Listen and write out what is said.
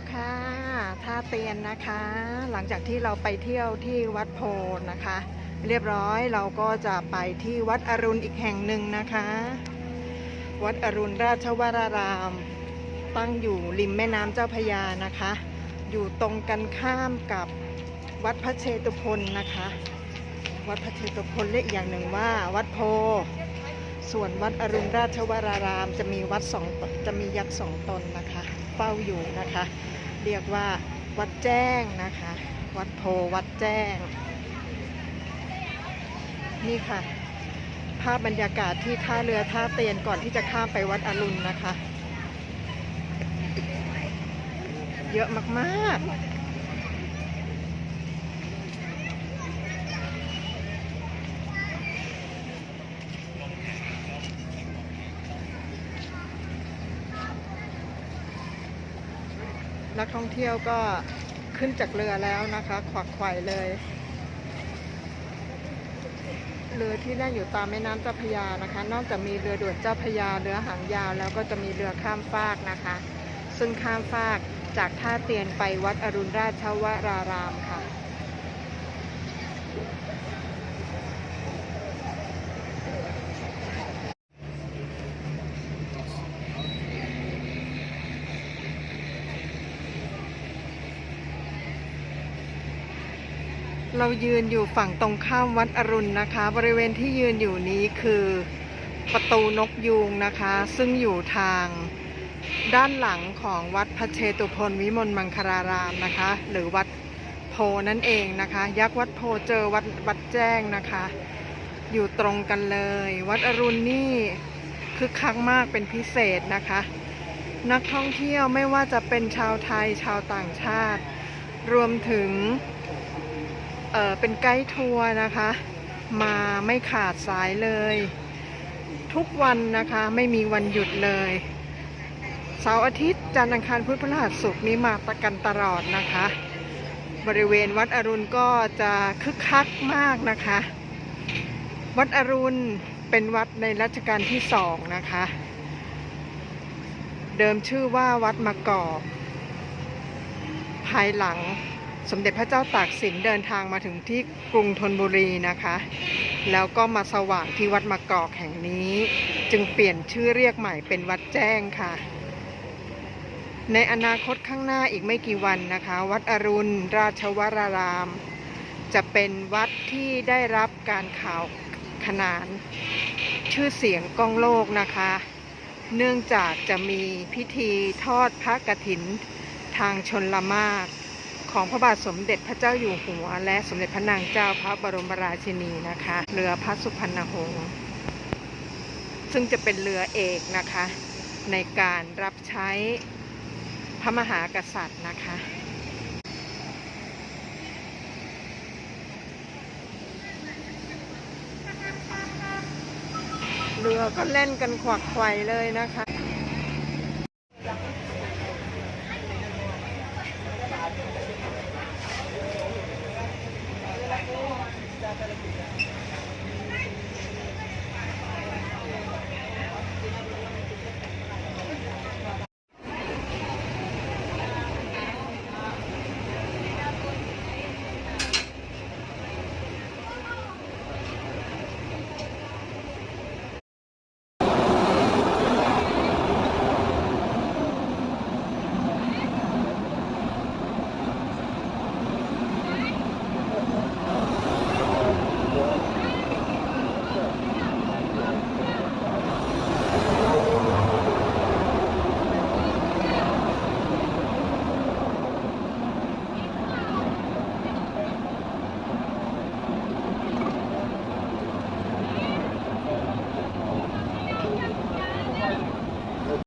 แล้วค่ะท่าเตียนนะคะ หลังจากที่เราไปเที่ยวที่วัดโพธิ์นะคะ เรียบร้อยเราก็จะไปที่วัดอรุณอีกแห่งหนึ่งนะคะ วัดอรุณราชวราราม ตั้งอยู่ริมแม่น้ำเจ้าพยานะคะ อยู่ตรงกันข้ามกับวัดพระเชตุพนนะคะ วัดพระเชตุพนเรียกอย่างหนึ่งว่าวัดโพธิ์ส่วนวัดอรุณราชวราราม จะมีวัดสองจะมียักษ์สองตนนะคะ ฝ้าอยู่นะคะ เรียกว่าวัดแจ้งนะคะ วัดโพวัดแจ้ง นี่ค่ะ ภาพบรรยากาศที่ท่าเรือท่าเตียนก่อนที่จะข้ามไปวัดอรุณนะคะ เยอะมากๆ นักท่องเที่ยวก็ขึ้นจากเรือแล้วนะคะ ขวักไขว่เลย เรือที่นั่งอยู่ตามแม่น้ำเจ้าพยานะคะ นอกจากมีเรือด่วนเจ้าพยาเรือหางยาวแล้วก็จะมีเรือข้ามฟากนะคะ ซึ่งข้ามฟากจากท่าเตียนไปวัดอรุณราชวรารามค่ะ เรายืนอยู่ฝั่งตรงข้ามวัดอรุณนะคะ บริเวณที่ยืนอยู่นี้คือประตูนกยูงนะคะ ซึ่งอยู่ทางด้านหลังของวัดพระเชตุพนวิมลมังคลารามนะคะ หรือวัดโพนั่นเองนะคะ ยักษ์วัดโพเจอวัดวัดแจ้งนะคะ อยู่ตรงกันเลย วัดอรุณนี่คึกคักมากเป็นพิเศษนะคะ นักท่องเที่ยวไม่ว่าจะเป็นชาวไทยชาวต่างชาติ รวมถึง เอ่อเป็นไกด์ทัวร์นะคะ มาไม่ขาดสายเลย ทุกวันนะคะไม่มีวันหยุดเลยเสาร์อาทิตย์จันทร์อังคารพุธพฤหัสศุกร์นี้มาประกันตลอดนะคะ บริเวณวัดอรุณก็จะคึกคักมากนะคะ วัดอรุณเป็นวัดในรัชกาลที่สองนะคะ เดิมชื่อว่าวัดมะกอกภายหลัง สมเด็จพระเจ้าตากสินเดินทางมาถึงที่กรุงธนบุรีนะคะ แล้วก็มาสว่างที่วัดมะกอกแห่งนี้ จึงเปลี่ยนชื่อเรียกใหม่เป็นวัดแจ้งค่ะ ในอนาคตข้างหน้าอีกไม่กี่วันนะคะ วัดอรุณ ราชวราราม จะเป็นวัดที่ได้รับการข่าวขนาน ชื่อเสียงก้องโลกนะคะ เนื่องจากจะมีพิธีทอดพระกฐินทางชนละมาก ของพระบาทสมเด็จพระเจ้าอยู่หัว และสมเด็จพระนางเจ้าพระบรมราชินีนะคะ เรือพระสุพรรณหงษ์ซึ่งจะเป็นเรือเอกนะคะ ในการรับใช้พระมหากษัตริย์นะคะเรือก็เล่นกันขวักไขว่เลยนะคะ